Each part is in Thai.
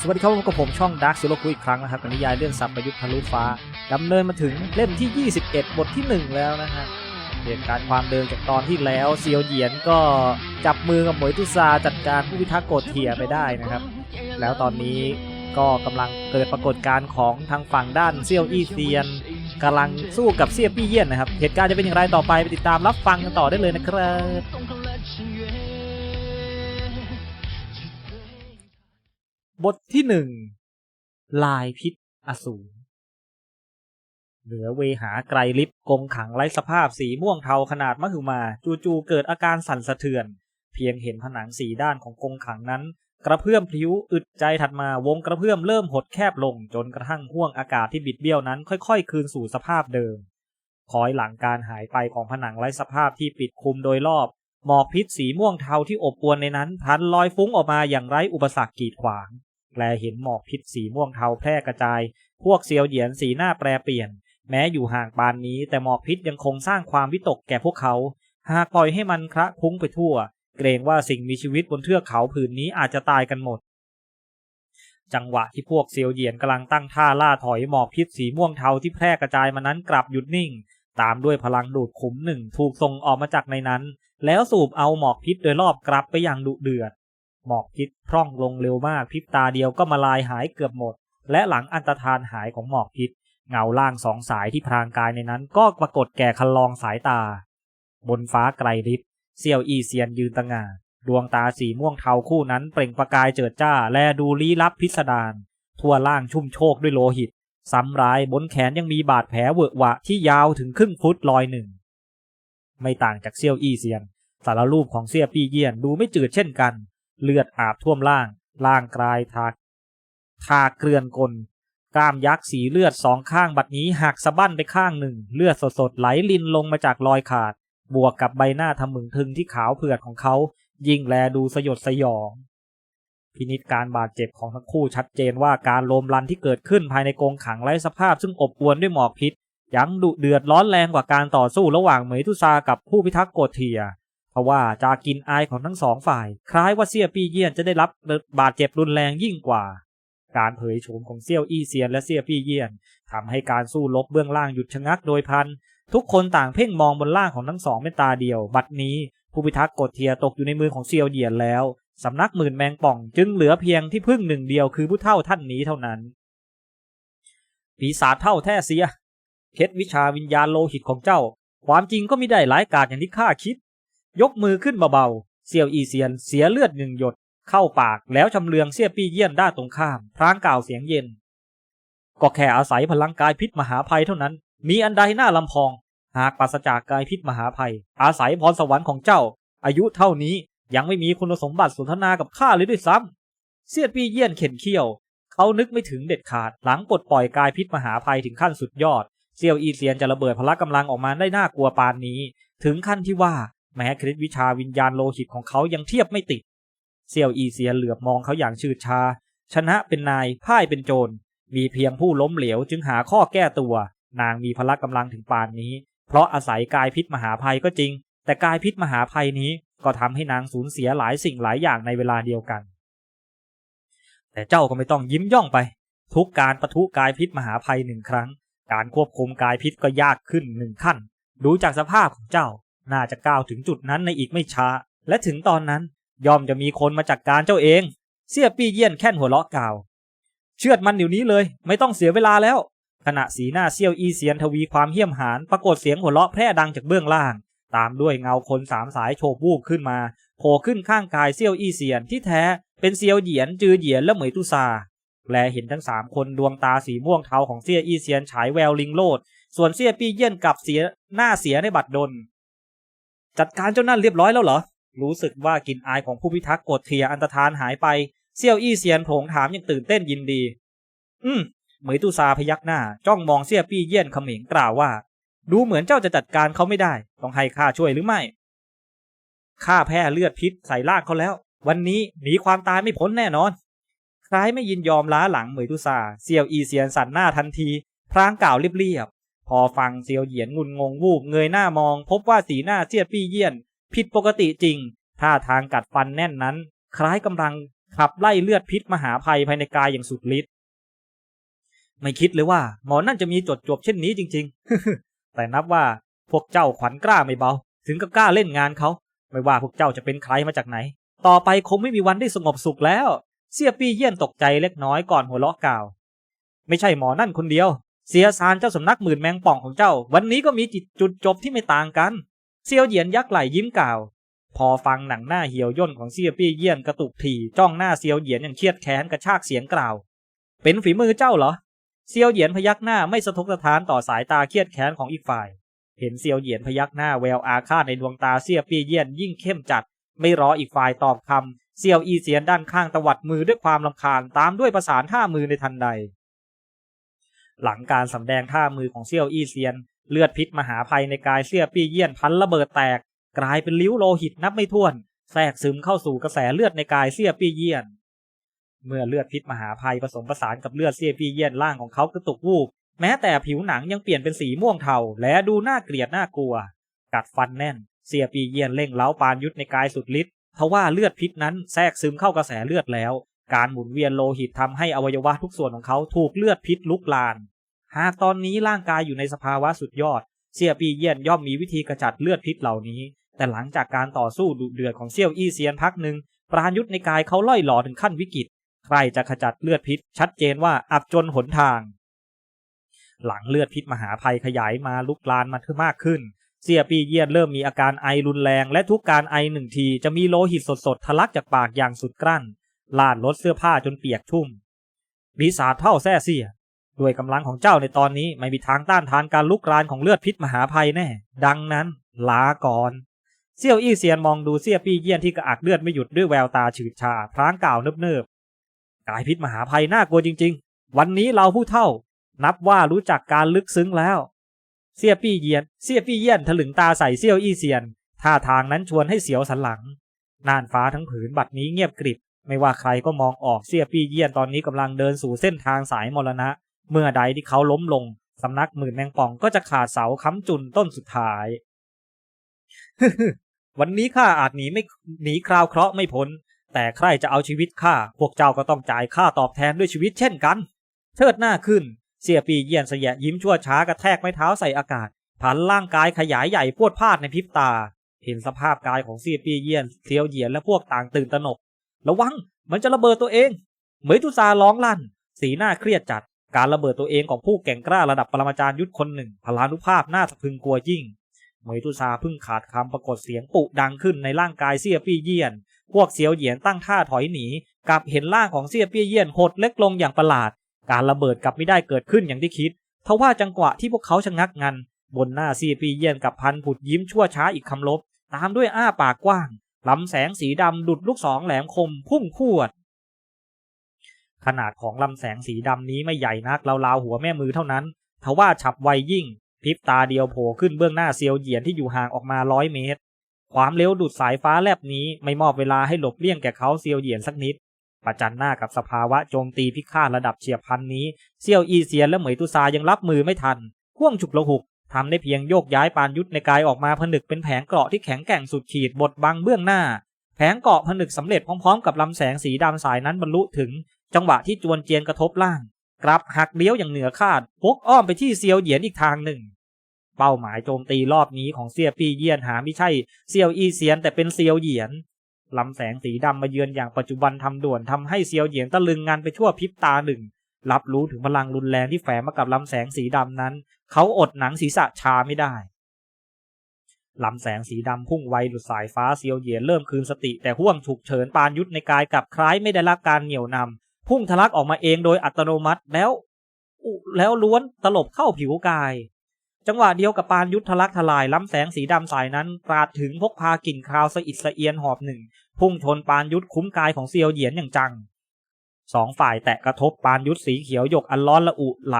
สวัสดีครับพบกับผมช่อง Dark Zero คุอีกครั้งนะครับกับนิยายเรื่องสับประยุทธ์ทะลุฟ้าดำเนินมาถึงเล่มที่ 21 บทที่ 1 แล้วนะฮะเหตุการณ์ความเดิมจากตอนที่แล้วเซียวเหยียนก็จับมือกับหมวยตุซาจัดการผู้พิทักษ์โกดเทียไปได้นะครับ แล้วตอนนี้ก็กำลังเกิดปรากฏการณ์ของทางฝั่งด้านเซียวอี้เซียนกำลังสู้กับเซียปี้เยี่ยนนะครับเหตุการณ์จะเป็นอย่างไรต่อไปไปติดตามรับฟังกันต่อได้เลยนะครับ บทที่หนึ่งลายพิษอสูรเหนือเวหาไกรลิฟกงขังไร้สภาพสีม่วงเทาขนาดมหึมา จู่ๆเกิดอาการสั่นสะเทือน เพียงเห็นผนังสีด้านของกงขังนั้น กระเพื่อมพลิ้วอึดใจถัดมาวงกระเพื่อมเริ่มหดแคบลงจนกระทั่งห่วงอากาศที่บิดเบี้ยวนั้นค่อยๆ คืนสู่สภาพเดิมคอยหลังการหายไปของผนังไร้สภาพที่ปิดคุมโดยรอบหมอกพิษสีม่วงเทาที่อบอวนในนั้นพันลอยฟุ้งออกมาอย่างไร้อุปสรรคกีดขวาง แลเห็นหมอกพิษสีม่วงเทาแพร่กระจาย พวกเซียวเหยียนสีหน้าแปรเปลี่ยน แม้อยู่ห่างปานนี้แต่หมอกพิษยังคงสร้างความวิตกแก่พวกเขา หากปล่อยให้มันคละคุ้งไปทั่ว เกรงว่าสิ่งมีชีวิตบนเทือกเขาผืนนี้อาจจะตายกันหมด จังหวะที่พวกเซียวเหยียนกำลังตั้งท่าล่าถอยหมอกพิษสีม่วงเทาที่แพร่กระจายมานั้นกลับหยุดนิ่ง ตามด้วยพลังดูดขุมหนึ่งถูกส่งออกมาจากในนั้น แล้วสูบเอาหมอกพิษโดยรอบกลับไปอย่างดุเดือด หมอกพิษพร่องลงเร็วมากพริบตาเดียวก็มาลายหายเกือบหมด และหลังอันตรธานหายของหมอกพิษ เงาล่างสองสายที่พรางกายในนั้น ก็ปรากฏแก่คันลองสายตา บนฟ้าไกลริบเซียวอีเซียนยืนตะงาดวงตาสีม่วงเทาคู่นั้นเปล่งประกายเจิดจ้า และดูลี้ลับพิสดารทั่วล่างชุ่มโชกด้วยโลหิต ซ้ำร้ายบนแขนยังมีบาดแผลเวอะหวะที่ยาวถึงครึ่งฟุตลอยหนึ่ง ไม่ต่างจากเซียวอี้เซียน สารรูปของเซียปีเยียนดูไม่จืดเช่นกัน เลือดอาบท่วมล่าง ล่างกลายทาทาเกลือนกลกล้ามยักษ์สีเลือดสองข้างบัดนี้หักสะบั้นไปข้างหนึ่ง เลือดสดๆไหลลินลงมาจากรอยขาด บวกกับใบหน้าทะมึงทึงที่ขาวเผือดของเขา ยิ่งแลดูสยดสยอง พินิจการบาดเจ็บของทั้งคู่ชัดเจนว่าการโลมรันที่เกิดขึ้นภายในกรงขังไร้สภาพ ซึ่งอบอวนด้วยหมอกพิษยังดุเดือดร้อนแรงกว่าการต่อสู้ระหว่างเหมยทุซากับผู้พิทักษ์โกเทีย ราะว่าจากกินอายของทั้งสองฝ่าย คล้ายว่าเซียปีเยี่ยนจะได้รับบาดเจ็บรุนแรงยิ่งกว่า การเผยโฉมของเซียวอี้เซียนและเซียปีเยี่ยนทำให้การสู้รบเบื้องล่างหยุดชะงักโดยพัน ทุกคนต่างเพ่งมองบนล่างของทั้งสองเป็นตาเดียว บัดนี้ ผู้พิทักษ์โกเทียตกอยู่ในมือของเซียวเดียนแล้วสำนักหมื่นแมงป่องจึงเหลือเพียงที่พึ่งหนึ่งเดียวคือผู้เท่าท่านนี้เท่านั้น ปีศาจเท่าแท้เสีย เคล็ดวิชาวิญญาณโลหิตของเจ้า ความจริงก็ไม่ได้หลายกาจอย่างที่ข้าคิด ยกมือขึ้นเบาๆ เซียวอีเซียนเสียเลือดหนึ่งหยด เข้าปากแล้วชำเลืองเสียปีเยี่ยนด้านตรงข้าม พรางกล่าวเสียงเย็น ก็แค่อาศัยพลังกายพิษมหาภัยเท่านั้น มีอันใดหน้าลำพอง หากปราศจากกายพิษมหาภัย อาศัยพรสวรรค์ของเจ้า อายุเท่านี้ยังไม่มีคุณสมบัติสนทนากับข้าเลยด้วยซ้ำเสียปีเยี่ยนเข็นเขี้ยว เขานึกไม่ถึงเด็ดขาดหลังปลดปล่อยกายพิษมหาภัยถึงขั้นสุดยอดเซียวอีเซียนจะระเบิดพละกำลังออกมาได้น่ากลัวปานนี้ ถึงขั้นที่ว่า แม้คริสวิชาวิญญาณโลหิตของเขายังเทียบไม่ติด เซียวอีเซียเหลือบมองเขาอย่างชืดชา ชนะเป็นนายพ่ายเป็นโจร มีเพียงผู้ล้มเหลวจึงหาข้อแก้ตัว นางมีพละกำลังถึงปานนี้ เพราะอาศัยกายพิษมหาภัยก็จริง แต่กายพิษมหาภัยนี้ก็ทำให้นางสูญเสียหลายสิ่งหลายอย่างในเวลาเดียวกัน แต่เจ้าก็ไม่ต้องยิ้มย่องไป ทุกการประทุกายพิษมหาภัยหนึ่งครั้ง การควบคุมกายพิษก็ยากขึ้นหนึ่งขั้น ดูจากสภาพของเจ้า น่าจะก้าวถึงจุดนั้นในอีกไม่ช้า และถึงตอนนั้นย่อมจะมีคนมาจัดกการเจ้าเอง เสี่ยปี้เยี่ยนแค่นหัวเราะกล่าว เชือดมันเดี๋ยวนี้เลย ไม่ต้องเสียเวลาแล้ว ขณะสีหน้าเซี่ยวอีเซียนทวีความเหี้ยมหานปรากฏเสียงหัวเราะแพร่ดังจากเบื้องล่าง ตามด้วยเงาคนสามสายโฉบวูบขึ้นมาโผล่ขึ้นข้างกายเซี่ยวอีเซียนที่แท้เป็นเซียวเหยียนจือเหยียนและเหมยตุซาแลเห็นทั้งสามคนดวงตาสีม่วงเทาของเซี่ยอีเซียนฉายแววลิงโลด ส่วนเซี่ยปี้เยี่ยนกลับเสียหน้าเสียในบัดดล จัดการเจ้านั่นเรียบร้อยแล้วเหรอ รู้สึกว่ากลิ่นอายของผู้พิทักษ์กดเทียอันตรธานหายไป เซี่ยวอี้เซียนโผงถามอย่างตื่นเต้นยินดี อืมเหมยตุซาพยักหน้า จ้องมองเซี่ยปี้เยี่ยนเขม็งกล่าวว่า ดูเหมือนเจ้าจะจัดการเขาไม่ได้ ต้องให้ข้าช่วยหรือไม่ข้าแพ้เลือดพิษใส่ล่างเขาแล้ว วันนี้หนีความตายไม่พ้นแน่นอน คล้ายไม่ยินยอมล้าหลังเหมยตุซาเซียวอีเซียนสั่นหน้าทันที พรางกล่าวเรียบ พอฟังเซียวเหยียนงุนงงวูบเงยหน้ามอง พบว่าสีหน้าเซียดปี้เยี่ยน ผิดปกติจริงท่าทางกัดฟันแน่นนั้น คล้ายกำลังขับไล่เลือดพิษมหาภัยภายในกายอย่างสุดฤทธิ์ไม่คิดเลยว่า หมอนั่นจะมีจดจบเช่นนี้จริง ๆ แต่นับว่าพวกเจ้าขวัญกล้าไม่เบา ถึงกับกล้าเล่นงานเขา ไม่ว่าพวกเจ้าจะเป็นใครมาจากไหน ต่อไปคงไม่มีวันได้สงบสุขแล้ว เสียปี้เยี่ยนตกใจเล็กน้อยก่อนหัวเราะกล่าว ไม่ใช่หมอนั่นคนเดียว เสียซานเจ้าสำนักหมื่นแมงป่องของเจ้า วันนี้ก็มีจิตจุดจบที่ไม่ต่างกัน เซียวเหยียนยักไหลยิ้มกล่าว พอฟังหนังหน้าเหี่ยวย่นของเสี่ยปี้เยี่ยนกระตุกถี่จ้องหน้าเซียวเหยียนอย่างเครียดแค้นกระชากเสียงกล่าว เป็นฝีมือเจ้าเหรอเซียวเหยียนพยักหน้าไม่สะทกสะท้านต่อสายตาเครียดแค้นของอีกฝ่าย เห็นเซียวเหยียนพยักหน้าแววอาฆาตในดวงตาเสี่ยปี้เยี่ยนยิ่งเข้มจัด ไม่รออีกฝ่ายตอบคำเซียวอีเซียนด้านข้างตวัดมือด้วยความลำคาญตามด้วยประสานท่ามือในทันใด หลังการสำแดงท่ามือของเซี่ยวอี้เซียน เลือดพิษมหาภัยในกายเสี่ยปี้เยี่ยนพันระเบิดแตก กลายเป็นลิ้วโลหิตนับไม่ถ้วน แทรกซึมเข้าสู่กระแสเลือดในกายเสี่ยปี้เยี่ยน เมื่อเลือดพิษมหาภัยผสมผสานกับเลือดเสี่ยปี้เยี่ยนร่างของเขากระตุกวูบแม้แต่ผิวหนังยังเปลี่ยนเป็นสีม่วงเทาและดูน่าเกลียดน่ากลัว กัดฟันแน่น เสียปีเยียนเร่งเล้าปานยุทธในกายสุดฤทธิ์ทว่าเลือดพิษนั้นแทรกซึมเข้ากระแสเลือดแล้ว การหมุนเวียนโลหิตทำให้อวัยวะทุกส่วนของเขาถูกเลือดพิษลุกลาน หากตอนนี้ร่างกายอยู่ในสภาวะสุดยอด เสี่ยปีเยียนย่อมมีวิธีกระจัดเลือดพิษเหล่านี้ แต่หลังจากการต่อสู้ดุเดือดของเซี่ยวอี้เซียนพักหนึ่งปราณยุทธในกายเขาล่อยหลอถึงขั้นวิกฤต ใครจะขจัดเลือดพิษ ชัดเจนว่าอับจนหนทาง หลังเลือดพิษมหาภัยขยายมาลุกลานมาเพิ่มากขึ้น เสี่ยปีเยียนเริ่มมีอาการไอรุนแรง และทุกการไอหนึ่งทีจะมีโลหิตสดๆทะลักจากปากอย่างสุดกลั้น ลาดลดเสื้อผ้าจนเปียกชุ่มปีศาจเท่าแซ่เสียด้วยกำลังของเจ้าในตอนนี้ไม่มีทางต้านทานการลุกรานของเลือดพิษมหาภัยแน่ ดังนั้นลาก่อนเซี่ยวอี้เซียนมองดูเสี่ยปี้เยี่ยนที่กระอักเลือดไม่หยุดด้วยแววตาฉืดชาพรางกล่าวเนิบๆกายพิษมหาภัยน่ากลัวจริง ๆ วันนี้เราผู้เท่า นับว่ารู้จักการลึกซึ้งแล้วเสี่ยปี้เยียนเสี่ยปี้เยี่ยนถลึงตาใส่เซี่ยวอี้เซียนท่าทางนั้นชวนให้เสียวสันหลังน่านฟ้าทั้งผืนบัดนี้เงียบกริบ ไม่ว่าใครก็มองออกเสี่ยปี้เยี่ยนตอนนี้กำลังเดินสู่เส้นทางสายมรณะ เมื่อใดที่เขาล้มลงสำนักหมื่นแมงป่องก็จะขาดเสาค้ำจุนต้นสุดท้าย วันนี้ข้าอาจหนีไม่หนีคราวเคราะห์ไม่พ้น แต่ใครจะเอาชีวิตข้าพวกเจ้าก็ต้องจ่ายค่าตอบแทนด้วยชีวิตเช่นกันเทิดหน้าขึ้น เสียปีเยียนเสยยิ้มชั่วช้ากระแทกไม้เท้าใส่อากาศผันร่างกายขยายใหญ่พวดพาดในพริบตา เห็นสภาพกายของเสียปีเยียนเซียวเหยียนและพวกต่างตื่นตระหนก ระวังมันจะระเบิดตัวเองเหมยตุซาร้องลั่น สีหน้าเครียดจัด การระเบิดตัวเองของผู้แก่งกล้าระดับปรมาจารย์ยุทธคนหนึ่งพลานุภาพน่าสะพึงกลัวยิ่งเหมยตุซาเพิ่งขาดคำปรากฏเสียงปุดังขึ้นในร่างกายเสียปี้เยี่ยน พวกเสียวเหยียนตั้งท่าถอยหนีกลับเห็นร่างของเสียปี้เยี่ยนหดเล็กลงอย่างประหลาด การระเบิดกลับไม่ได้เกิดขึ้นอย่างที่คิดทว่าจังหวะที่พวกเขาชะงักงัน บนหน้าเสียปี้เยี่ยนกับพันผุดยิ้มชั่วช้าอีกคำลบ ตามด้วยอ้าปากกว้าง ลำแสงสีดำดุดลูกศรแหลมคมพุ่งพวด ขนาดของลำแสงสีดำนี้ไม่ใหญ่นักราวๆหัวแม่มือเท่านั้นทว่าฉับไวยิ่งพริบตาเดียวโผล่ขึ้นเบื้องหน้าเซียวเหยียนที่อยู่ห่างออกมาร้อยเมตร ความเร็วดุดสายฟ้าแลบนี้ไม่มอบเวลาให้หลบเลี่ยงแก่เขาเซียวเหยียนสักนิดประจันหน้ากับสภาวะโจมตีพิฆาตระดับเฉียบพลันนี้เซียวอีเซียนและเหมยตุซายังรับมือไม่ทันห่วงฉุกละหุก ทำได้เพียงโยกย้ายปานยุทธในกายออกมาผนึกเป็นแผงเกราะที่แข็งแกร่งสุดขีดบดบังเบื้องหน้า แผงเกราะผนึกสำเร็จพร้อมๆ กับลำแสงสีดำสายนั้นบรรลุถึง จังหวะที่จวนเจียนกระทบล่าง กลับหักเลี้ยวอย่างเหนือคาดวกอ้อมไปที่เซียวเหยียนอีกทางหนึ่ง เป้าหมายโจมตีรอบนี้ของเซียปีเยียนหาไม่ใช่เซียวอีเซียนแต่เป็นเซียวเหยียนลำแสงสีดำมาเยือนอย่างปัจจุบันทำด่วนทำให้เซียวเหยียนตะลึงงานไปชั่วพริบตาหนึ่ง รับรู้ถึงพลังรุนแรงที่แฝงมากับลำแสงสีดำนั้น เขาอดหนังศีรษะชาไม่ได้ลำแสงสีดำพุ่งไวหลุดสายฟ้าเซียวเหยียนเริ่มคืนสติแต่ห่วงฉุกเฉินปานยุทธในกายกลับคล้ายไม่ได้รับการเหนี่ยวนำพุ่งทะลักออกมาเองโดยอัตโนมัติแล้ว แล้วล้วนตลบเข้าผิวกาย จังหวะเดียวกับปานยุทธทะลักทลายล้ำแสงสีดำสายนั้นปราดถึงพกพากลิ่นคราวสะอิดสะเอียนหอบหนึ่ง พุ่งชนปานยุทธคุ้มกายของเซียวเหยียนอย่างจัง สองฝ่ายแตะกระทบปานยุทธสีเขียวหยกอันร้อนละอุไหล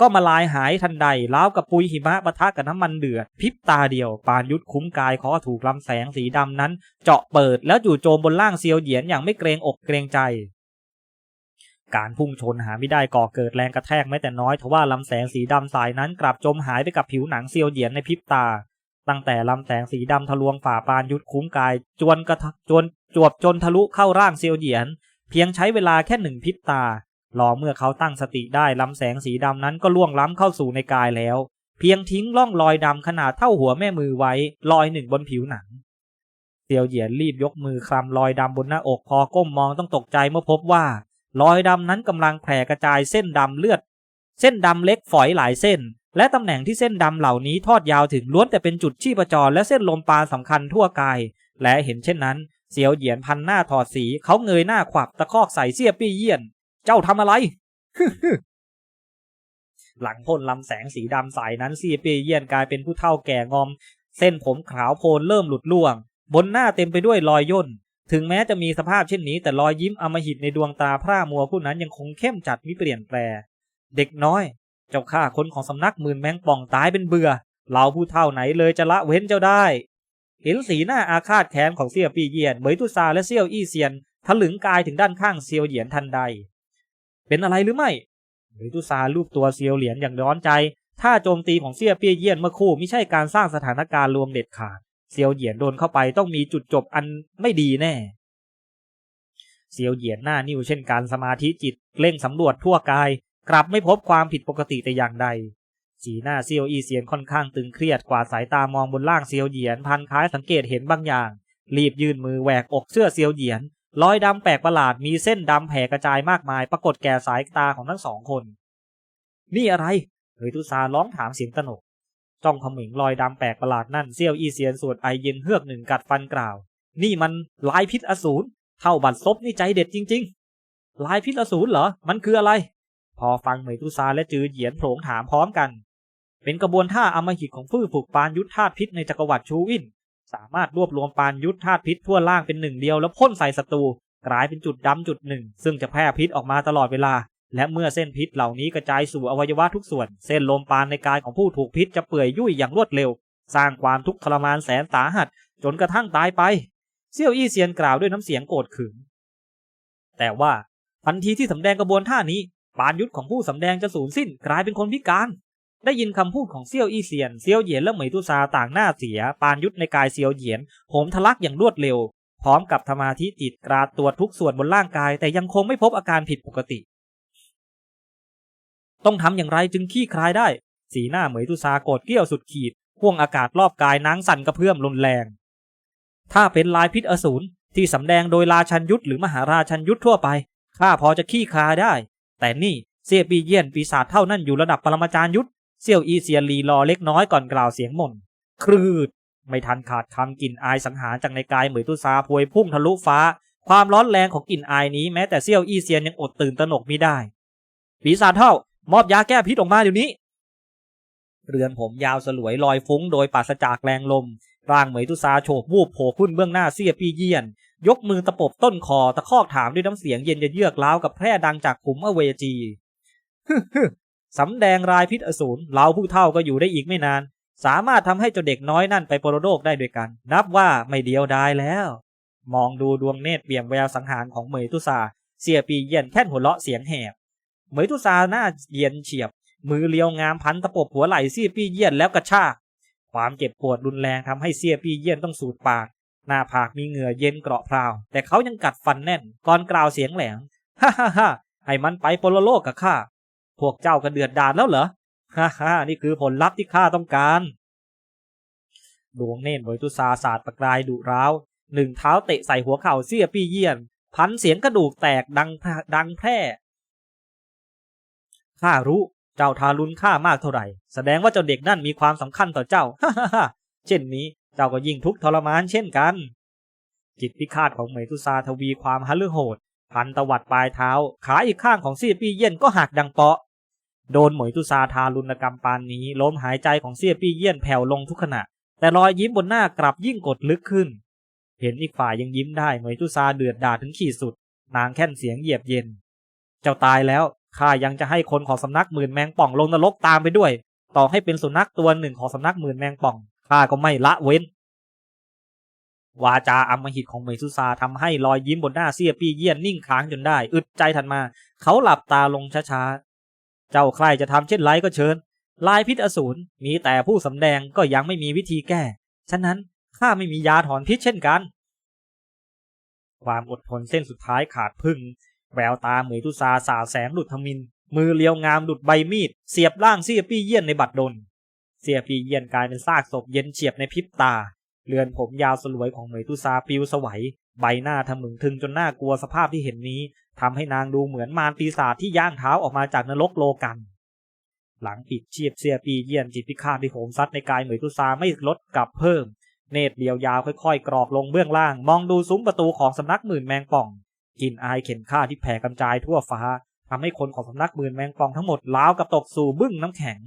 ก็มาลายหายทันใดล้าวกับปุยหิมะปะทะกับน้ำมันเดือดพริบตาเดียว ปานยุทธคุ้มกายขอถูกลำแสงสีดำนั้น เจาะเปิดแล้วจู่โจมบนล่างเซียวเหยียนอย่างไม่เกรงอกเกรงใจ การพุ่งชนหาไม่ได้ก่อเกิดแรงกระแทกแม้แต่น้อยทว่าลำแสงสีดำสายนั้นกลับจมหายไปกับผิวหนังเซียวเหยียนในพริบตา ตั้งแต่ลำแสงสีดำทะลวงฝ่าปานยุทธคุ้มกาย จวนกระจวนจวบจนทะลุเข้าร่างเซียวเหยียน เพียงใช้เวลาแค่หนึ่งพริบตารอเมื่อเขาตั้งสติได้ลำแสงสีดำนั้นก็ล่วงล้ำเข้าสู่ในกายแล้ว เพียงทิ้งร่องรอยดำขนาดเท่าหัวแม่มือไว้รอยหนึ่งบนผิวหนังเซียวเหยียนรีบยกมือคลำรอยดำบนหน้าอกพอก้มมองต้องตกใจเมื่อพบว่า รอยดำนั้นกำลังแผ่กระจายเส้นดำเลือด เส้นดำเล็กฝอยหลายเส้น และตำแหน่งที่เส้นดำเหล่านี้ทอดยาวถึงล้วนแต่เป็นจุดชีพจรและเส้นลมปราณสำคัญทั่วกาย และเห็นเช่นนั้น เสียวเหยียนพันหน้าถอดสีเขาเงยหน้าขวับตะคอกใส่เสี้ยปี้เยี่ยน เจ้าทำอะไร หลังพ่นลำแสงสีดำสายนั้นเสียเปียเยียนกลายเป็นผู้เฒ่าแก่งอม เส้นผมขาวโพลนเริ่มหลุดล่วง บนหน้าเต็มไปด้วยรอยย่น ถึงแม้จะมีสภาพเช่นนี้ แต่รอยยิ้มอำมหิตในดวงตาพร่ามัวผู้นั้นยังคงเข้มจัดมิเปลี่ยนแปล เด็กน้อย เจ้าข้าคนของสำนักหมื่นแมงป่องตายเป็นเบื่อเราผู้เฒ่าไหนเลยจะละเว้นเจ้าได้ เห็นสีหน้าอาฆาตแค้นของเสี่ยปีเยียนเหมยตุซาและเซี่ยวอี้เซียนทะลึงกายถึงด้านข้างเซียวเหยียนทันใด เป็นอะไรหรือไม่เหมยตุซาลูบตัวเซียวเหรียญอย่างร้อนใจถ้าโจมตีของเสี่ยเปีเยียนเมื่อคู่ไม่ใช่การสร้างสถานการณ์รวมเด็ดขาดเซียวเหยียนโดนเข้าไปต้องมีจุดจบอันไม่ดีแน่เซียวเหยียนหน้านิ้วเช่นการสมาธิจิตเร่งสำรวจทั่วกาย กลับไม่พบความผิดปกติแต่อย่างใด สีหน้าเซียวอีเซียนค่อนข้างตึงเครียดกว่าสายตามองบนล่างเซียวเหยียนพันคล้ายสังเกตเห็นบางอย่าง รีบยื่นมือแหวกอกเสื้อเซียวเหยียนรอยดำแปลกประหลาดมีเส้นดำแผ่กระจายมากมาย ปรากฏแก่สายตาของทั้งสองคน นี่อะไรเฮยตุซาร้องถามเสียงตนก จ้องขมิงรอยดำแปลกประหลาดนั่นเซียวอีเซียนสวดไอเย็นเฮือกหนึ่งกัดฟันกล่าว นี่มันลายพิษอสูรเท่าบัตรซบนี่ใจเด็ดจริง ๆ ลายพิษอสูรเหรอ มันคืออะไร พอฟังเหมยตุซาและจือเหยียนโผงถามพร้อมกัน เป็นกระบวนท่าอมหิตของฟื้ฝึกปานยุทธธาตุพิษในจักรวรรดิชูวิน สามารถรวบรวมปานยุทธธาตุพิษทั่วล่างเป็นหนึ่งเดียวแล้วพ่นใส่ศัตรูกลายเป็นจุดดำจุดหนึ่ง ซึ่งจะแพร่พิษออกมาตลอดเวลา และเมื่อเส้นพิษเหล่านี้กระจายสู่อวัยวะทุกส่วน เส้นลมปานในกายของผู้ถูกพิษจะเปื่อยยุ่ยอย่างรวดเร็ว สร้างความทุกข์ทรมานแสนสาหัส จนกระทั่งตายไป เซี่ยวอี้เซียนกล่าวด้วยน้ำเสียงโกรธขึงแต่ว่าทันทีที่สำแดงกระบวนท่านี้ ปานยุทธของผู้สำแดงจะสูญสิ้นกลายเป็นคนพิการ ได้ยินคำพูดของเซี่ยวอี้เซียนเซี่ยวเหยียนและเหมยตุซาต่างหน้าเสีย ปานยุทธในกายเซี่ยวเหยียนโหมทะลักอย่างรวดเร็ว พร้อมกับธรรมาธิจิตกราดตรวจทุกส่วนบนร่างกาย แต่ยังคงไม่พบอาการผิดปกติ ต้องทำอย่างไรจึงขี้คลายได้ สีหน้าเหมยตุซาโกรธเกรี้ยวสุดขีดห่วงอากาศรอบกายนางสั่นกระเพื่อมรุนแรง ถ้าเป็นลายพิษอสูรที่สำแดงโดยราชันยุทธหรือมหาราชันยุทธทั่วไปข้าพอจะขี้คลายได้ แต่นี่เสียปีเยี่ยนปีศาจเท่านั้นอยู่ระดับปรมาจารย์ยุทธ เซี่ยวอีเซียนลีรอเล็กน้อยก่อนกล่าวเสียงหม่น ครืด ไม่ทันขาดคำกลิ่นอายสังหารจากในกายเหมยตุซาพวยพุ่งทะลุฟ้า ความร้อนแรงของกลิ่นอายนี้แม้แต่เซี่ยวอีเซียนยังอดตื่นตระหนกไม่ได้ ปีศาจเท่ามอบยาแก้พิษออกมาเดี๋ยวนี้ เรือนผมยาวสลวยลอยฟุ้งโดยปราศจากแรงลม ร่างเหมยตุซาโฉบวูบโผล่ขึ้นเบื้องหน้าเสียปีเยียน ยกมือตะปบต้นคอตะคอกถามด้วยน้ำเสียงเย็นเยือกล้าวกับแพร่ดังจากขุมอเวจี สำแดงรายพิษอสูรเราผู้เท่าก็อยู่ได้อีกไม่นาน สามารถทำให้เจ้าเด็กน้อยนั่นไปปรโลกได้ด้วยกัน นับว่าไม่เดียวดายแล้ว มองดูดวงเนตรเปี่ยมแววสังหารของเหมยตุซาเสียปีเยียนแค่นหัวเราะเสียงแหบเหมยตุซาหน้าเย็นเฉียบ มือเลียวงามพันตะปบหัวไหล่เสียปีเยียนแล้วกระชากความเจ็บปวดรุนแรงทำให้เสียปีเยียนต้องสูดปากหน้าผากมีเหงื่อเย็นเกราะพราว แต่เขายังกัดฟันแน่นก่อนกล่าวเสียงแหลมฮ่าฮ่าฮ่าให้มันไปปรโลกกับข้า พวกเจ้าก็เดือดดาลแล้วเหรอฮ่าฮ่านี่คือผลลัพธ์ที่ข้าต้องการดวงเนตรบริตุซาศาสตร์ประกายดุร้าวหนึ่งเท้าเตะใส่หัวเข่าเสียปีเยียน พันเสียงกระดูกแตกดังดังแพร่ข้ารู้เจ้าทารุณข้ามากเท่าไหร่ แสดงว่าเจ้าเด็กนั่นมีความสำคัญต่อเจ้าฮ่าฮ่าฮ่าเช่นนี้เจ้าก็ยิ่งทุกข์ทรมานเช่นกัน จิตพิฆาตของเหมยตุซาทวีความฮัลโหด พันตวัดปลายเท้า ขาอีกข้างของเสียปี้เยี่ยนก็หักดังเปาะ โดนเหมยตุซาทารุณกรรมปานนี้ลมหายใจของเสียปี้เยี่ยนแผ่วลงทุกขณะ แต่รอยยิ้มบนหน้ากลับยิ่งกดลึกขึ้น เห็นอีกฝ่ายยังยิ้มได้เหมยตุซาเดือดดาถึงขีดสุด นางแค่นเสียงเหยียบเย็น เจ้าตายแล้วข้ายังจะให้คนของสำนักหมื่นแมงป่องลงนรกตามไปด้วย ต่อให้เป็นสุนัขตัวหนึ่งของสำนักหมื่นแมงป่องข้าก็ไม่ละเว้น วาจาอำมหิตของเหมยซุซาทำให้รอยยิ้มบนหน้าเสียปี้เยี่ยนนิ่งค้างจนได้ อึดใจทันมา เขาหลับตาลงช้าๆ เจ้าใครจะทำเช่นไรก็เชิญ ลายพิษอสูรมีแต่ผู้สำแดงก็ยังไม่มีวิธีแก้ ฉะนั้นข้าไม่มียาถอนพิษเช่นกัน ความอดทนเส้นสุดท้ายขาดพึ่ง แววตาเหมยตุซาสาแสงดุดทมิน มือเลียวงามดุดใบมีด เสียบล่างเสียปี้เยี่ยนในบัดดล เสียปี้เยี่ยนกลายเป็นซากศพเย็นเฉียบในพริบตาเรือนผมยาวสลวยของเหมยตุซาปลิวสวัย ใบหน้าทะมึงทึงจนน่ากลัวสภาพที่เห็นนี้ทำให้นางดูเหมือนมารปีศาจที่ย่างเท้าออกมาจากนรกโลกัน หลังปิดเชียบเสียปีเยี่ยนจิตพิฆาตที่โหมซัดในกายเหมยตุซาไม่ลดกลับเพิ่ม เนตรเดียวยาวค่อยๆ กรอกลงเบื้องล่าง มองดูซุ้มประตูของสำนักหมื่นแมงป่องกลิ่นอายเข็นฆ่าที่แผ่กระจายทั่วฟ้าทำให้คนของสำนักหมื่นแมงป่องทั้งหมดล้าวกับตกสู่บึ้งน้ำแข็ง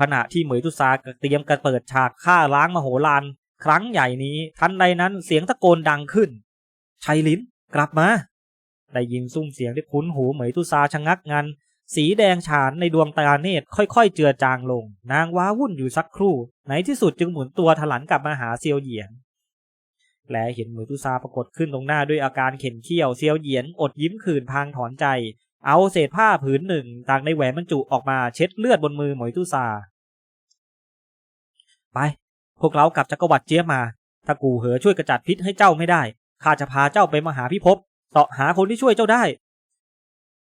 ขณะที่เหมยตุซาเตรียมกระเปิดฉากฆ่าล้างมโหฬาร ครั้งใหญ่นี้ทันใดนั้นเสียงตะโกนดังขึ้น ชัยลิ้นกลับมา ได้ยินซุ้มเสียงที่คุ้นหูเหมยตุซาชะงักงัน สีแดงฉานในดวงตาเนตรค่อยๆ เจือจางลง นางว้าวุ่นอยู่สักครู่ ในที่สุดจึงหมุนตัวถลันกลับมาหาเซียวเหยียนและเห็นเหมยตุซาปรากฏขึ้นตรงหน้าด้วยอาการเข็นเขี้ยวเซียวเหยียนอดยิ้มขืนพางถอนใจ เอาเศษผ้าผืนหนึ่งต่างในแหวนบรรจุออกมาเช็ดเลือดบนมือเหมยตุซาไป พวกเรากลับจักรวรรดิเจี๊ยบมา ถ้ากูเหอช่วยกระจัดพิษให้เจ้าไม่ได้ ข้าจะพาเจ้าไปมหาพิภพเสาะหาคนที่ช่วยเจ้าได้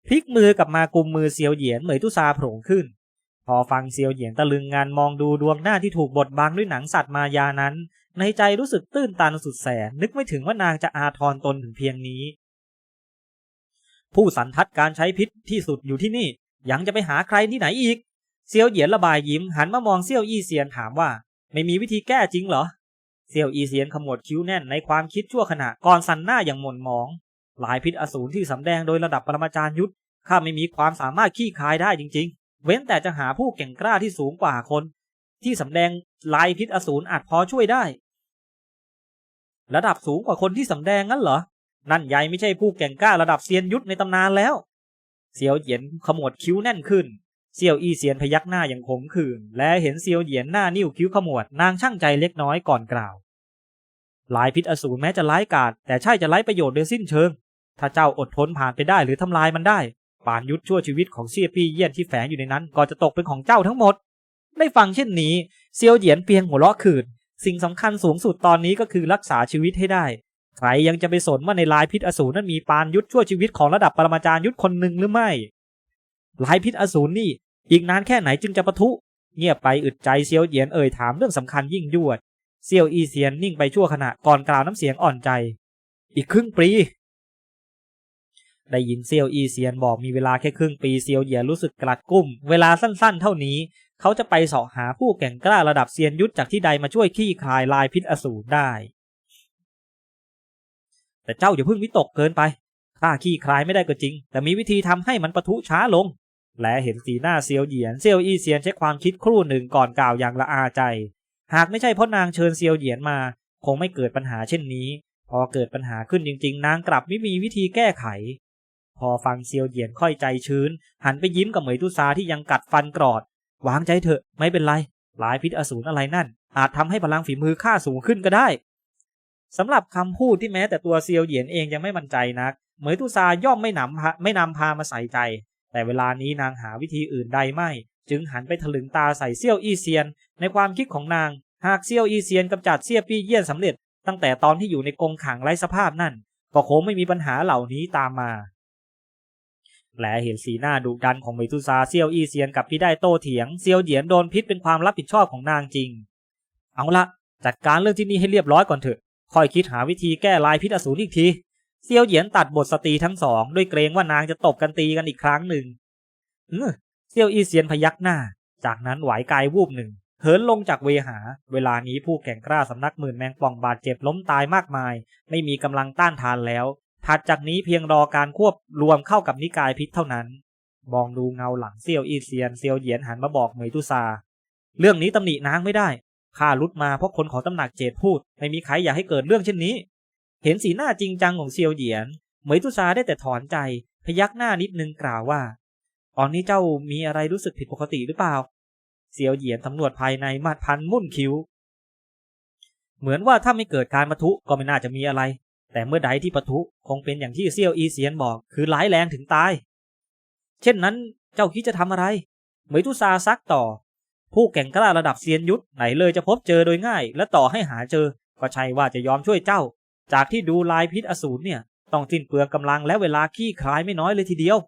พลิกมือกลับมากุมมือเซียวเหยียนเหมยตุซาโผล่ขึ้น พอฟังเซียวเหยียนตะลึงงานมองดูดวงหน้าที่ถูกบดบังด้วยหนังสัตว์มายานั้น ในใจรู้สึกตื้นตันสุดแสนนึกไม่ถึงว่านางจะอาทรตนถึงเพียงนี้ ผู้สันทัดการใช้พิษที่สุดอยู่ที่นี่ ยังจะไปหาใครที่ไหนอีกเซียวเหยียนระบายยิ้มหันมามองเซียวอี้เซียนถามว่า ไม่มีวิธีแก้จริงเหรอ เซียวอีเซียนขมวดคิ้วแน่นในความคิดชั่วขณะก่อนสันหน้าอย่างหม่นหมอง หลายพิษอสูรที่สำแดงโดยระดับปรมาจารย์ยุทธข้าไม่มีความสามารถขี้คายได้จริง ๆ เว้นแต่จะหาผู้เก่งกล้าที่สูงกว่าคน ที่สำแดงลายพิษอสูรอาจพอช่วยได้ ระดับสูงกว่าคนที่สำแดงงั้นเหรอ นั่นใหญ่ไม่ใช่ผู้เก่งกล้าระดับเซียนยุทธในตำนานแล้วเซียวเหยียนขมวดคิ้วแน่นขึ้น เซียวอี้เซียนพยักหน้าอย่างขมขื่นและเห็นเซียวเหยียนหน้านิ้วคิ้วขมวดนางช่างใจเล็กน้อยก่อนกล่าวหลายพิษอสูรแม้จะร้ายกาดแต่ใช่จะไร้ประโยชน์โดยสิ้นเชิง ถ้าเจ้าอดทนผ่านไปได้หรือทำลายมันได้ป่านยุทธชั่วชีวิตของเซียปี้เยี่ยนที่แฝงอยู่ในนั้นก็จะตกเป็นของเจ้าทั้งหมด ได้ฟังเช่นนี้เซียวเหยียนเพียงหัวเราะขืนสิ่งสำคัญสูงสุดตอนนี้ก็คือรักษาชีวิตให้ได้ ใครยังจะไปสนว่าในลายพิษอสูรนั้นมีปานยุทธชั่วชีวิตของระดับปรมาจารย์ยุทธคนหนึ่งหรือไม่ ลายพิษอสูรนี่ อีกนานแค่ไหนจึงจะปะทุ เงียบไปอึดใจเซียวเหยียนเอ่ยถามเรื่องสำคัญยิ่งยวดเซียวอีเซียนนิ่งไปชั่วขณะก่อนกล่าวน้ำเสียงอ่อนใจ อีกครึ่งปี ได้ยินเซียวอีเซียนบอกมีเวลาแค่ครึ่งปีเซียวเหยียนรู้สึกกลัดกุ้ม เวลาสั้น ๆ เท่านี้ เขาจะไปสาะหาผู้แก่งกล้าระดับเซียนยุทธจากที่ใดมาช่วยขี้คลายลายพิษอสูรได้ แต่เจ้าอย่าเพิ่งวิตกเกินไปข้าขี้คลายไม่ได้ก็จริง แต่มีวิธีทำให้มันปะทุช้าลง และเห็นสีหน้าเซียวเหยียนเซียวอี้เซียนใช้ความคิดครู่หนึ่งก่อนกล่าวอย่างละอาใจ หากไม่ใช่เพราะนางเชิญเซียวเหยียนมา คงไม่เกิดปัญหาเช่นนี้ พอเกิดปัญหาขึ้นจริง ๆ นางกลับไม่มีวิธีแก้ไข พอฟังเซียวเหยียนค่อยใจชื้น หันไปยิ้มกับเหมยตุซาที่ยังกัดฟันกรอด วางใจเถอะไม่เป็นไรหลายพิษอสูรอะไรนั่น อาจทำให้พลังฝีมือข้าสูงขึ้นก็ได้สำหรับคำพูดที่แม้แต่ตัวเซียวเหยียนเองยังไม่มั่นใจนัก เหมยตุซาย่อมไม่นำพาไม่นำพามาใส่ใจ แต่เวลานี้นางหาวิธีอื่นใดไม่ จึงหันไปถลึงตาใส่เซี่ยวอี้เซียน ในความคิดของนาง หากเซี่ยวอี้เซียนกำจัดเซี่ยปี้เยี่ยนสำเร็จ ตั้งแต่ตอนที่อยู่ในกรงขังไร้สภาพนั่น ก็คงไม่มีปัญหาเหล่านี้ตามมาและเห็นสีหน้าดุดันของเมตุซาเซียวอี้เซียนกับที่ได้โต้เถียงเซียวเหยียนโดนพิษเป็นความรับผิดชอบของนางจริง เอาละจัดการเรื่องที่นี่ให้เรียบร้อยก่อนเถอะค่อยคิดหาวิธีแก้ลายพิษอสูรอีกที เซียวเหยียนตัดบทสตรีทั้งสองด้วยเกรงว่านางจะตบกันตีกันอีกครั้งหนึ่งเซียวอีเซียนพยักหน้า จากนั้นไหวกายวูบหนึ่งเหินลงจากเวหา เวลานี้ผู้แข่งกล้าสำนักหมื่นแมงป่องบาดเจ็บล้มตายมากมาย ไม่มีกำลังต้านทานแล้ว ถัดจากนี้เพียงรอการควบรวมเข้ากับนิกายพิษเท่านั้น มองดูเงาหลังเซียวอีเซียนเซียวเหยียนหันมาบอกเหมยตุซา เรื่องนี้ตำหนินางไม่ได้ข้าลุดมาเพราะคนของตำหนักเจดพูด ไม่มีใครอยากให้เกิดเรื่องเช่นนี้ เห็นสีหน้าจริงจังของเซียวเหยียน เหมยตุซาได้แต่ถอนใจ พยักหน้านิดนึงกล่าวว่าตอนนี้เจ้ามีอะไรรู้สึกผิดปกติหรือเปล่า เซียวเหยียนสำรวจภายในมาดพันมุ่นคิ้ว เหมือนว่าถ้าไม่เกิดการปะทุก็ไม่น่าจะมีอะไร แต่เมื่อใดที่ปะทุคงเป็นอย่างที่เซียวอีเซียนบอก คือร้ายแรงถึงตาย เช่นนั้นเจ้าคิดจะทำอะไร เหมยตุซาซักต่อ ผู้แก่งกล้าระดับเซียนยุทธไหนเลยจะพบเจอโดยง่าย และต่อให้หาเจอ ก็ใช่ว่าจะยอมช่วยเจ้า จากที่ดูลายพิษอสูรเนี่ย ต้องสิ้นเปลืองกำลังและเวลาขี้คลายไม่น้อยเลยทีเดียว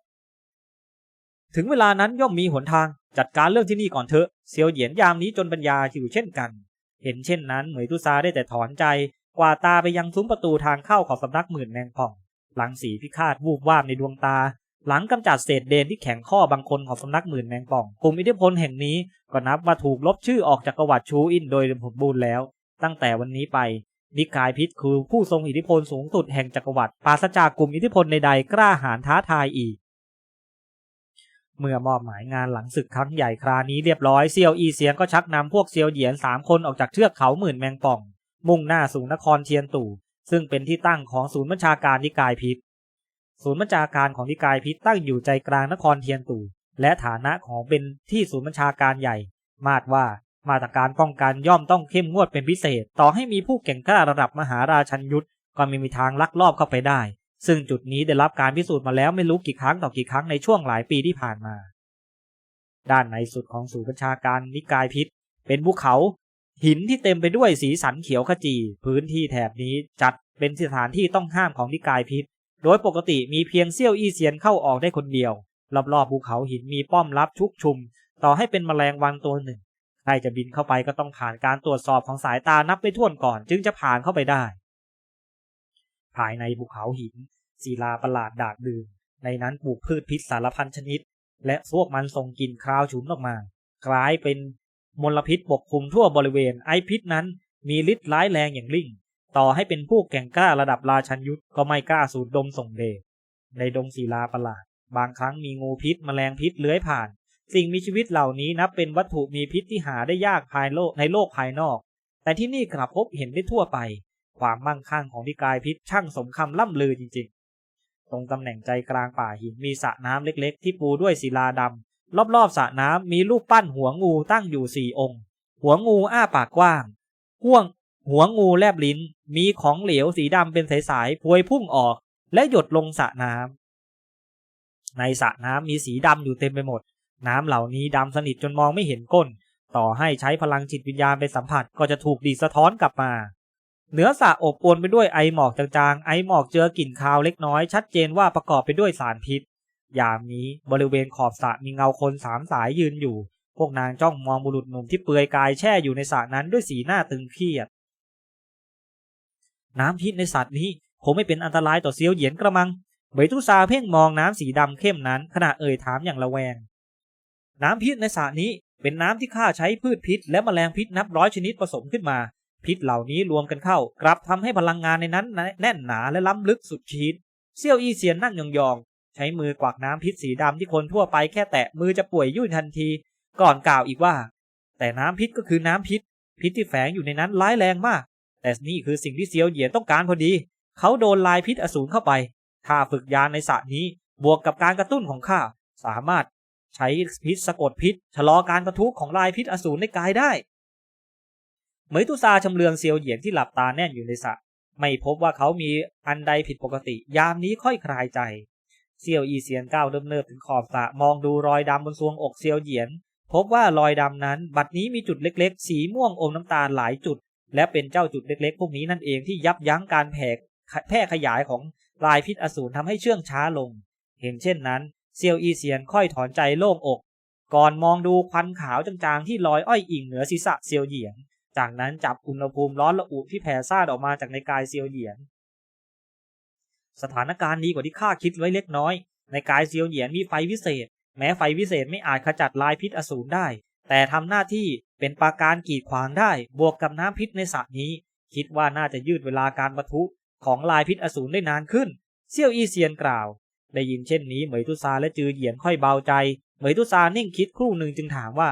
ถึงเวลานั้นย่อมมีหนทางจัดการเรื่องที่นี่ก่อนเถอะเซียวเหยียนยามนี้จนปัญญาอยู่เช่นกัน เห็นเช่นนั้นเหมยตุซาได้แต่ถอนใจกว่าตาไปยังซุ้มประตูทางเข้าของสำนักหมื่นแมงป่อง หลังสีพิฆาตวูบวาบในดวงตา หลังกำจัดเศษเดนที่แข็งข้อบางคนของสำนักหมื่นแมงป่องกลุ่มอิทธิพลแห่งนี้ก็นับว่าถูกลบชื่อออกจากประวัติชูอินโดยสมบูรณ์แล้ว ตั้งแต่วันนี้ไป นิกายพิษคือผู้ทรงอิทธิพลสูงสุดแห่งจักรวรรดิปราศจากกลุ่มอิทธิพลใดๆกล้าหาญท้าทายอีก เมื่อมอบหมายงานหลังศึกครั้งใหญ่ครานี้เรียบร้อยเซียวอีเสียงก็ชักนำพวกเซียวเหยียนสามคนออกจากเทือกเขาหมื่นแมงป่อง มุ่งหน้าสู่นครเชียนตู่ ซึ่งเป็นที่ตั้งของศูนย์บัญชาการนิกายพิษศูนย์บัญชาการของนิกายพิษตั้งอยู่ใจกลางนครเทียนตู่ และฐานะของเป็นที่ศูนย์บัญชาการใหญ่ มาดว่า มาตรการป้องกันย่อมต้องเข้มงวดเป็นพิเศษ ต่อให้มีผู้เก่งกล้าระดับมหาราชันยุทธก็ไม่มีทางลักลอบเข้าไปได้ ซึ่งจุดนี้ได้รับการพิสูจน์มาแล้วไม่รู้กี่ครั้งต่อกี่ครั้งในช่วงหลายปีที่ผ่านมา ด้านในสุดของศูนย์บัญชาการนิกายพิษ เป็นภูเขา หินที่เต็มไปด้วยสีสันเขียวขจี พื้นที่แถบนี้จัดเป็นสถานที่ต้องห้ามของนิกายพิษ โดยปกติมีเพียงเซี่ยวอี้เซียนเข้าออกได้คนเดียวรอบๆภูเขาหินมีป้อมลับชุกชุม ต่อให้เป็นแมลงวันตัวหนึ่ง ใครจะบินเข้าไปก็ต้องผ่านการตรวจสอบของสายตานับไม่ถ้วนก่อน จึงจะผ่านเข้าไปได้ ภายในภูเขาหินศิลาประหลาดดากดื่นในนั้นปลูกพืชพิษสารพันชนิด และพวกมันส่งกลิ่นคราวฉุนออกมาคล้ายเป็นมลพิษปกคลุมทั่วบริเวณไอพิษนั้นมีฤทธิ์ร้ายแรงอย่างลิ่ง ต่อให้เป็นผู้แก่งกล้าระดับราชันยุทธก็ไม่กล้าสูดดมส่งเดชในดงศิลาประหลาด บางครั้งมีงูพิษแมลงพิษเลื้อยผ่าน สิ่งมีชีวิตเหล่านี้นับเป็นวัตถุมีพิษที่หาได้ยากภายโลกในโลกภายนอก แต่ที่นี่กลับพบเห็นได้ทั่วไป ความมั่งคั่งของนิกายพิษช่างสมคำล่ำลือจริง ๆ ตรงตำแหน่งใจกลางป่าหินมีสระน้ำเล็กๆ ที่ปูด้วยศิลาดำรอบๆสระน้ำมีรูปปั้นหัวงูตั้งอยู่สี่องค์ หัวงูอ้าปากกว้างห่วงหัวงูแลบลิ้น มีของเหลวสีดำเป็นสายๆพวยพุ่งออก และหยดลงสระน้ำในสระน้ำมีสีดำอยู่เต็มไปหมด น้ำเหล่านี้ดำสนิทจนมองไม่เห็นก้น ต่อให้ใช้พลังจิตวิญญาณไปสัมผัสก็จะถูกดีสะท้อนกลับมา เหนือสระอบอวนไปด้วยไอหมอกจางๆ ไอหมอกเจือกลิ่นคาวเล็กน้อยชัดเจนว่าประกอบไปด้วยสารพิษ ยามนี้บริเวณขอบสระมีเงาคนสามสายยืนอยู่ พวกนางจ้องมองบุรุษหนุ่มที่เปลือยกายแช่อยู่ในสระนั้นด้วยสีหน้าตึงเครียด น้ำพิษในสัตว์นี้คงไม่เป็นอันตรายต่อเซียวเหยียนกระมังเบยทุซาเพ่งมองน้ำสีดำเข้มนั้นขณะเอ่ยถามอย่างระแวง น้ำพิษในสระนี้เป็นน้ำที่ข้าใช้พืชพิษ และแมลงพิษนับร้อยชนิดผสมขึ้นมา พิษเหล่านี้รวมกันเข้ากลับทำให้พลังงานในนั้นแน่นหนาและล้ำลึกสุดชีดเซี่ยวอีเซียนนั่งยองๆใช้มือกวักน้ำพิษสีดำที่คนทั่วไปแค่แตะมือจะป่วยยุ่ยทันที ก่อนกล่าวอีกว่า แต่น้ำพิษก็คือน้ำพิษ พิษที่แฝงอยู่ในนั้นร้ายแรงมาก แต่นี่คือสิ่งที่เซียวเหยียนต้องการพอดี เขาโดนลายพิษอสูรเข้าไปถ้าฝึกยานในสระนี้บวกกับการกระตุ้นของข้าสามารถ ใช้พิษสะกดพิษชะลอการประทุของลายพิษอสูรในกายได้ เหมยตุซาชำเลืองเซียวเหยียนที่หลับตาแน่นอยู่ในสระไม่พบว่าเขามีอันใดผิดปกติ ยามนี้ค่อยคลายใจ เซียวอีเซียนก้าวเนิบๆถึงขอบสระมองดูรอยดำบนทรวงอกเซียวเหยียน พบว่ารอยดำนั้น บัดนี้มีจุดเล็กๆ สีม่วงอมน้ำตาลหลายจุด และเป็นเจ้าจุดเล็กๆ พวกนี้นั่นเองที่ยับยั้งการแผ่แพร่ขยายของลายพิษอสูรทำให้เชื่องช้าลง เห็นเช่นนั้น เซียวอีเซียนค่อยถอนใจโล่งอก ก่อนมองดูควันขาวจางๆที่ลอยอ้อยอิ่งเหนือศีรษะเซียวเหยียน จากนั้นจับอุณหภูมิร้อนระอุที่แผ่ซ่านออกมาจากในกายเซียวเหยียน สถานการณ์ดีกว่าที่ข้าคิดไว้เล็กน้อย ในกายเซียวเหยียนมีไฟวิเศษ แม้ไฟวิเศษไม่อาจขจัดลายพิษอสูรได้ แต่ทำหน้าที่เป็นปาการกีดขวางได้ บวกกับน้ำพิษในสระนี้ คิดว่าน่าจะยืดเวลาการปะทุของลายพิษอสูรได้นานขึ้น เซี่ยวอีเซียนกล่าว ได้ยินเช่นนี้เหมยตุซาและจือเหยียนค่อยเบาใจ เหมยตุซานิ่งคิดครู่หนึ่งจึงถามว่า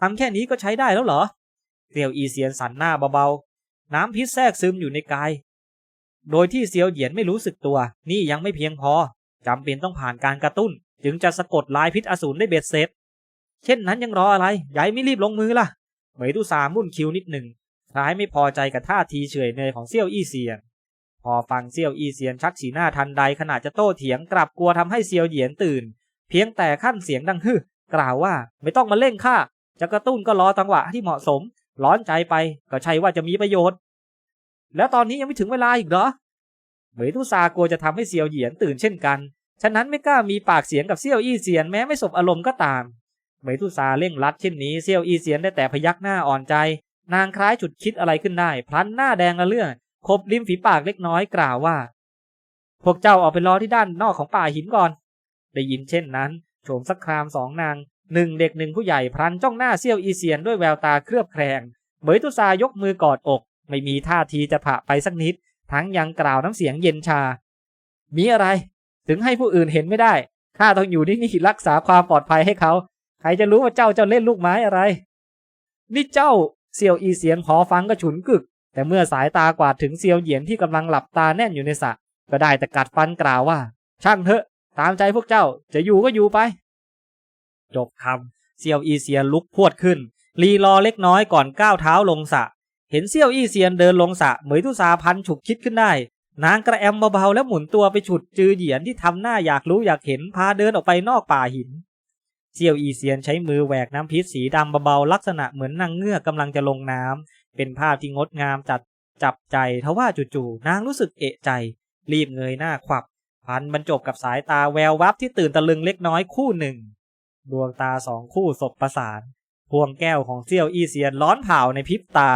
ทำแค่นี้ก็ใช้ได้แล้วเหรอเซียวอีเซียนสันหน้าเบาๆ น้ำพิษแทรกซึมอยู่ในกาย โดยที่เซียวเหยียนไม่รู้สึกตัว นี่ยังไม่เพียงพอจำเป็นต้องผ่านการกระตุ้น จึงจะสะกดลายพิษอสูรได้เบ็ดเสร็จ เช่นนั้นยังรออะไรยายไม่รีบลงมือล่ะ เหมยตุซามุ่นคิ้วนิดหนึ่งคล้ายไม่พอใจกับท่าทีเฉยเนยของเซี่ยวอี้เซียน พอฟังเซียวอี้เซียนชักสีหน้าทันใดขณะจะโต้เถียงกลับกลัวทำให้เซียวเหยียนตื่น เพียงแต่ขั้นเสียงดังฮึกล่าวว่าไม่ต้องมาเล่งข้าจะกระตุ้นก็รอจังหวะที่เหมาะสม ร้อนใจไปก็ใช่ว่าจะมีประโยชน์ แล้วตอนนี้ยังไม่ถึงเวลาอีกเหรอเหมยทุซากลัวจะทำให้เซียวเหยียนตื่นเช่นกัน ฉะนั้นไม่กล้ามีปากเสียงกับเซียวอี้เซียนแม้ไม่สบอารมณ์ก็ตามเหมยทุซาเร่งรัดเช่นนี้เซียวอี้เซียนได้แต่พยักหน้าอ่อนใจ นางคล้ายจุดคิดอะไรขึ้นได้พลันหน้าแดงละเลื่อ คบริมฝีปากเล็กน้อยกล่าวว่า พวกเจ้าออกไปรอที่ด้านนอกของป่าหินก่อน ได้ยินเช่นนั้นโฉมสักครามสองนางหนึ่งเด็กหนึ่งผู้ใหญ่พลันจ้องหน้าเซี่ยวอีเซียนด้วยแววตาเครือบแคลงเหมยตุซายกมือกอดอก ไม่มีท่าทีจะผะไปสักนิด ทั้งยังกล่าวน้ำเสียงเย็นชา มีอะไร ถึงให้ผู้อื่นเห็นไม่ได้ข้าต้องอยู่ที่นี่รักษาความปลอดภัยให้เขาใครจะรู้ว่าเจ้าจะเล่นลูกไม้อะไร นี่เจ้าเซียวอีเสียนพอฟังก็ฉุนกึก แต่เมื่อสายตากวาดถึงเซียวเหยียนที่กำลังหลับตาแน่นอยู่ในสระก็ได้แต่กัดฟันกล่าวว่า ช่างเถอะตามใจพวกเจ้าจะอยู่ก็อยู่ไป จบคำเซียวอีเซียนลุกพวดขึ้น รีรอเล็กน้อยก่อนก้าวเท้าลงสระเห็นเซียวอีเซียนเดินลงสระเหมยทุสาพันฉุกคิดขึ้นได้ นางกระแอมเบาๆแล้วหมุนตัวไปฉุดจือเหยียนที่ทำหน้าอยากรู้อยากเห็นพาเดินออกไปนอกป่าหินเซียวอีเซียนใช้มือแหวกน้ำพิษสีดำเบาๆลักษณะเหมือนนางเงือกกำลังจะลงน้ำ เป็นภาพที่งดงามจัดจับใจทว่าจู่ๆนางรู้สึกเอะใจ รีบเงยหน้าขวับ พันบรรจบกับสายตาแวววับที่ตื่นตะลึงเล็กน้อยคู่หนึ่ง ดวงตาสองคู่สบประสานพวงแก้วของเซียวอีเซียนร้อนเผาในพริบตา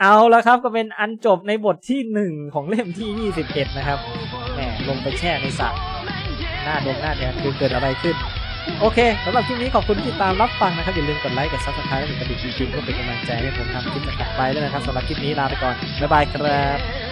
เอาละครับก็เป็นอันจบในบทที่หนึ่งของเล่มที่ 21 นะครับแหมลงไปแช่ในสระหน้าดงหน้าแดงคือเกิดอะไรขึ้น โอเคสำหรับคลิปนี้ขอบคุณที่ติดตามรับฟังนะครับอย่าลืมกดไลค์กดซับสไครต์และกดกระดิ่งจริงๆเพื่อเป็นกำลังใจให้ผมทำคลิปต่อไปด้วยนะครับสำหรับคลิปนี้ลาไปก่อนบ๊ายบายครับ